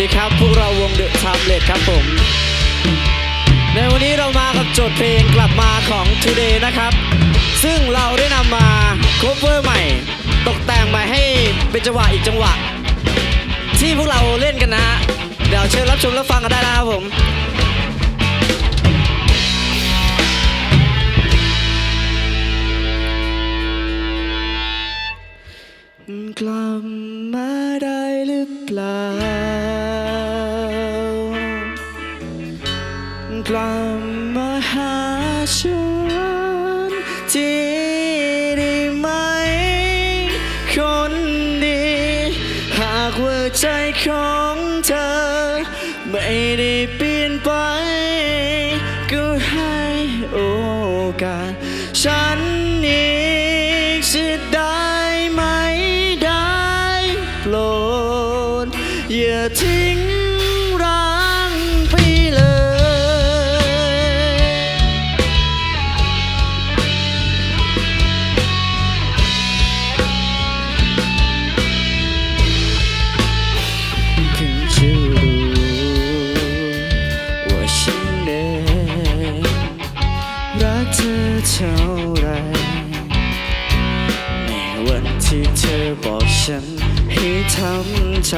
ดีครับพวกเราวงเดอะทามเลตครับผม ในวันนี้เรามากับโจทย์เพลงกลับมาของ Today นะครับ ซึ่งเราได้นำมา cover ใหม่ ตกแต่งใหม่ให้เป็นจังหวะอีกจังหวะ ที่พวกเราเล่นกันนะฮะเดี๋ยวเชิญรับชมรับฟังกันได้นะครับผมกลับมาได้หรือเปล่า กลับมาหาฉันทีได้ไหม คนดี หากว่าใจของเธอ ไม่ได้เปลี่ยนไป ก็ให้โอกาสฉันอีกจะได้ไหมได้โปรดอย่าทิ้ง บอกฉันให้ทำใจ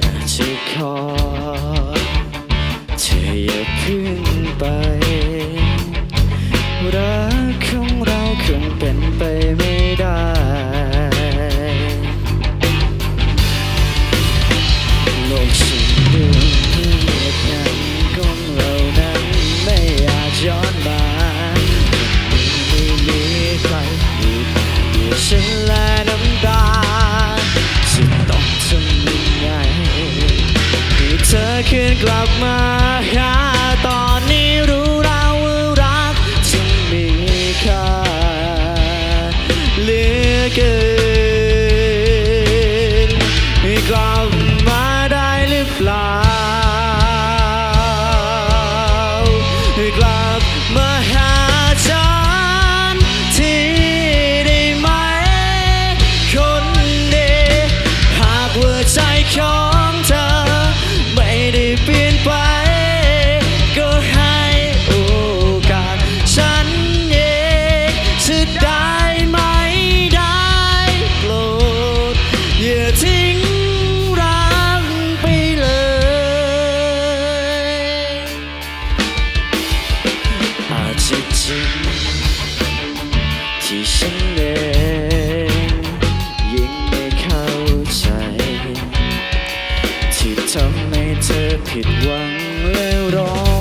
อยากจะขอเธออย่าพึ่งไป เกินกลับมาได้หรือเปล่ากลับมาหา ที่ฉันเองยิ่งไม่เข้าใจ ที่ทำให้เธอผิดหวังแล้วร้อง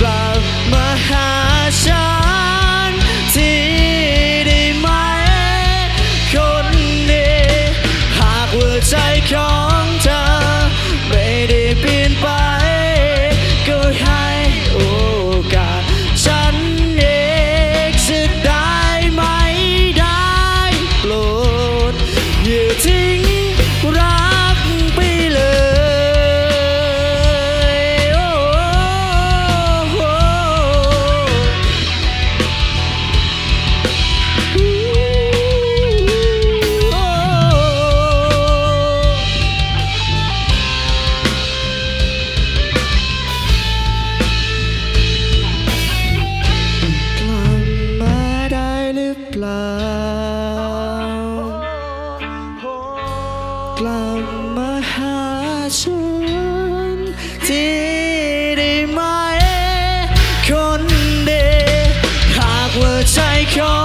กลับมาหาฉัน กลับมาหาฉันทีได้ไหม คนดีหากว่าใจของ